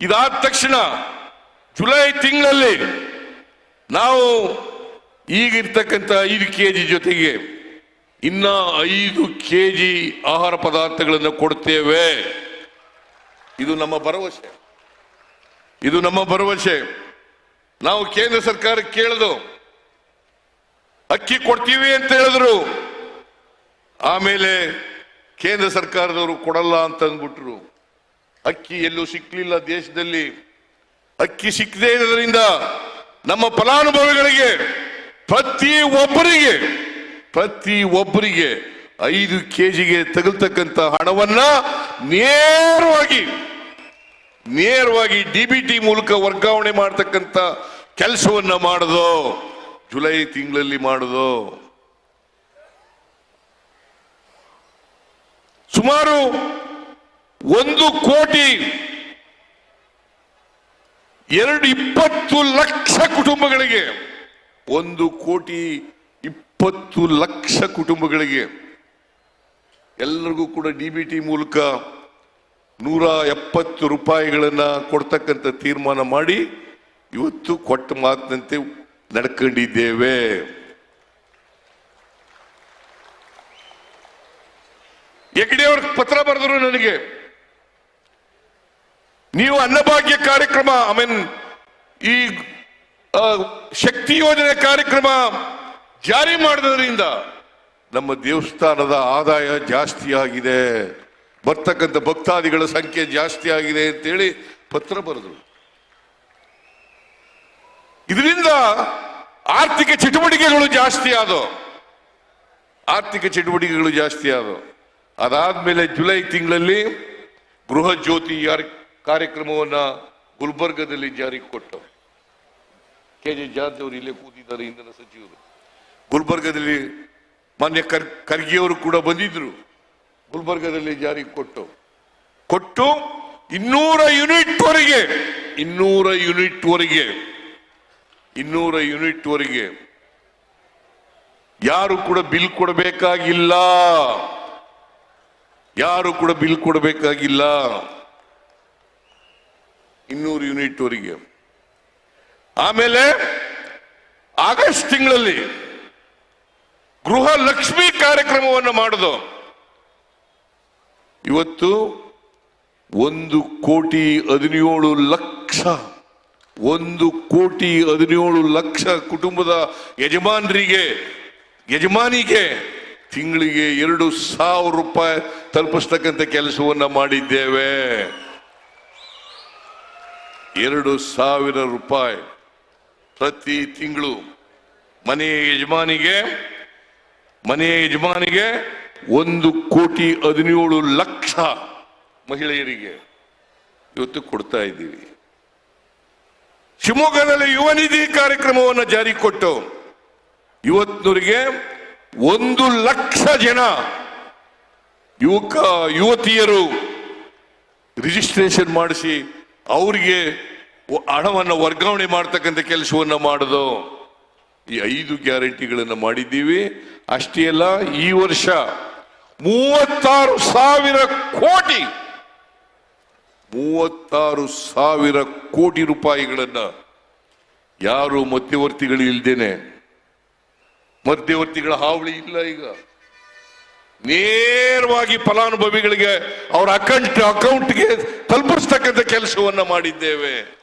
ಇದಾದ ತಕ್ಷಣ ಜುಲೈ ತಿಂಗಳಲ್ಲಿ ನಾವು ಈಗಿರ್ತಕ್ಕಂಥ ಐದು ಕೆ ಜಿ ಜೊತೆಗೆ ಇನ್ನ ಐದು ಕೆ ಜಿ ಆಹಾರ ಪದಾರ್ಥಗಳನ್ನು ಕೊಡ್ತೇವೆ. ಇದು ನಮ್ಮ ಭರವಸೆ. ಇದು ನಮ್ಮ ಭರವಸೆ. ನಾವು ಕೇಂದ್ರ ಸರ್ಕಾರ ಕೇಳಿದು ಅಕ್ಕಿ ಕೊಡ್ತೀವಿ ಅಂತ ಹೇಳಿದ್ರು. ಆಮೇಲೆ ಕೇಂದ್ರ ಸರ್ಕಾರದವರು ಕೊಡಲ್ಲ ಅಂತ ಅಂದ್ಬಿಟ್ರು. ಅಕ್ಕಿ ಎಲ್ಲೂ ಸಿಕ್ಕಲಿಲ್ಲ ದೇಶದಲ್ಲಿ. ಅಕ್ಕಿ ಸಿಕ್ಕದೇ ಇರೋದ್ರಿಂದ ನಮ್ಮ ಫಲಾನುಭವಿಗಳಿಗೆ ಪ್ರತಿ ಒಬ್ಬರಿಗೆ ಪ್ರತಿ ಒಬ್ಬರಿಗೆ ಐದು ಕೆಜಿಗೆ ತಗಲ್ತಕ್ಕಂಥ ಹಣವನ್ನ ನೇರವಾಗಿ ನೇರವಾಗಿ ಡಿ ಬಿ ಟಿ ಮೂಲಕ ವರ್ಗಾವಣೆ ಮಾಡತಕ್ಕಂತ ಕೆಲಸವನ್ನ ಮಾಡೋದು. ಜುಲೈ ತಿಂಗಳಲ್ಲಿ ಮಾಡೋದು. ಸುಮಾರು ಒಂದು ಕೋಟಿ ಎರಡು ಇಪ್ಪತ್ತು ಲಕ್ಷ ಕುಟುಂಬಗಳಿಗೆ, ಒಂದು ಕೋಟಿ ಇಪ್ಪತ್ತು ಲಕ್ಷ ಕುಟುಂಬಗಳಿಗೆ, ಎಲ್ಲರಿಗೂ ಕೂಡ ಡಿ ಬಿ ಟಿ ಮೂಲಕ ನೂರ ಎಪ್ಪತ್ತು ರೂಪಾಯಿಗಳನ್ನ ಕೊಡ್ತಕ್ಕಂಥ ತೀರ್ಮಾನ ಮಾಡಿ ಇವತ್ತು ಕೊಟ್ಟ ಮಾತಿನಂತೆ ನಡ್ಕೊಂಡಿದ್ದೇವೆ. ಹೆಗ್ಡೆ ಅವ್ರ ಪತ್ರ ಬರೆದ್ರು ನನಗೆ. ನೀವು ಅನ್ನಭಾಗ್ಯ ಕಾರ್ಯಕ್ರಮ ಐ ಮೀನ್ ಈ ಶಕ್ತಿ ಯೋಜನೆ ಕಾರ್ಯಕ್ರಮ ಜಾರಿ ಮಾಡಿದ್ರಿಂದ ನಮ್ಮ ದೇವಸ್ಥಾನದ ಆದಾಯ ಜಾಸ್ತಿ ಆಗಿದೆ. ಬರ್ತಕ್ಕಂಥ ಭಕ್ತಾದಿಗಳ ಸಂಖ್ಯೆ ಜಾಸ್ತಿ ಆಗಿದೆ ಅಂತೇಳಿ ಪತ್ರ ಬರೆದ್ರು. ಇದರಿಂದ ಆರ್ಥಿಕ ಚಟುವಟಿಕೆಗಳು ಜಾಸ್ತಿ ಆದವು. ಆರ್ಥಿಕ ಚಟುವಟಿಕೆಗಳು ಜಾಸ್ತಿ ಆದವು. ಅದಾದ್ಮೇಲೆ ಜುಲೈ ತಿಂಗಳಲ್ಲಿ ಗೃಹ ಜ್ಯೋತಿ ಯಾರ್- ಕಾರ್ಯಕ್ರಮವನ್ನ ಗುಲ್ಬರ್ಗದಲ್ಲಿ ಜಾರಿಗೆ ಕೊಟ್ಟು ಕೆ ಜೆ ಜಾರ್ಜ್ ಅವರು ಇಲ್ಲೇ ಕೂತಿದ್ದಾರೆ ಇಂಧನ ಸಚಿವರು. ಗುಲ್ಬರ್ಗದಲ್ಲಿ ಮಾನ್ಯ ಕರ್ ಖರ್ಗೆಯವರು ಕೂಡ ಬಂದಿದ್ದರು ಗುಲ್ಬರ್ಗದಲ್ಲಿ ಜಾರಿಗೆ ಕೊಟ್ಟು. ಕೊಟ್ಟು ಇನ್ನೂರ ಯೂನಿಟ್ವರೆಗೆ ಇನ್ನೂರ ಯೂನಿಟ್ವರೆಗೆ ಇನ್ನೂರ ಯೂನಿಟ್ವರೆಗೆ ಯಾರು ಕೂಡ ಬಿಲ್ ಕೊಡಬೇಕಾಗಿಲ್ಲ. ಯಾರು ಕೂಡ ಬಿಲ್ ಕೊಡಬೇಕಾಗಿಲ್ಲ. ಇನ್ನೂರು ಯೂನಿಟ್ ವರೆಗೆ ಆಮೇಲೆ ಆಗಸ್ಟ್ ತಿಂಗಳಲ್ಲಿ ಗೃಹ ಲಕ್ಷ್ಮಿ ಕಾರ್ಯಕ್ರಮವನ್ನು ಮಾಡುದು. ಇವತ್ತು ಒಂದು ಕೋಟಿ ಹದಿನೇಳು ಲಕ್ಷ, ಒಂದು ಕೋಟಿ ಹದಿನೇಳು ಲಕ್ಷ ಕುಟುಂಬದ ಯಜಮಾನರಿಗೆ, ಯಜಮಾನಿಗೆ ತಿಂಗಳಿಗೆ ಎರಡು ಸಾವಿರ ರೂಪಾಯಿ ತಲುಪಿಸ್ತಕ್ಕಂಥ ಕೆಲಸವನ್ನ ಮಾಡಿದ್ದೇವೆ. ಎರಡು ಸಾವಿರ ರೂಪಾಯಿ ಪ್ರತಿ ತಿಂಗಳು ಮನೆಯ ಯಜಮಾನಿಗೆ ಮನೆಯ ಯಜಮಾನಿಗೆ ಒಂದು ಕೋಟಿ ಹದಿನೇಳು ಲಕ್ಷ ಮಹಿಳೆಯರಿಗೆ ಇವತ್ತು ಕೊಡ್ತಾ ಇದ್ದೀವಿ. ಶಿವಮೊಗ್ಗದಲ್ಲಿ ಯುವ ನಿಧಿ ಕಾರ್ಯಕ್ರಮವನ್ನು ಜಾರಿ ಕೊಟ್ಟು ಇವತ್ತಿನವರಿಗೆ ಒಂದು ಲಕ್ಷ ಜನ ಯುವಕ, ಯುವತಿಯರು ರಿಜಿಸ್ಟ್ರೇಷನ್ ಮಾಡಿಸಿ ಅವರಿಗೆ ಹಣವನ್ನು ವರ್ಗಾವಣೆ ಮಾಡ್ತಕ್ಕಂಥ ಕೆಲಸವನ್ನು ಮಾಡೋದು. ಈ ಐದು ಗ್ಯಾರಂಟಿಗಳನ್ನು ಮಾಡಿದ್ದೀವಿ. ಅಷ್ಟೇ ಅಲ್ಲ, ಈ ವರ್ಷ ಮೂವತ್ತಾರು ಸಾವಿರ ಕೋಟಿ, ಮೂವತ್ತಾರು ಸಾವಿರ ಕೋಟಿ ರೂಪಾಯಿಗಳನ್ನು ಯಾರು ಮಧ್ಯವರ್ತಿಗಳು ಇಲ್ದೇನೆ ಮಧ್ಯವರ್ತಿಗಳ ಹಾವಳಿ ಇಲ್ಲ ಈಗ. ನೇರವಾಗಿ ಫಲಾನುಭವಿಗಳಿಗೆ ಅವರ ಅಕೌಂಟ್ ಅಕೌಂಟ್ಗೆ ತಲುಪಿಸ್ತಕ್ಕಂಥ ಕೆಲಸವನ್ನು ಮಾಡಿದ್ದೇವೆ.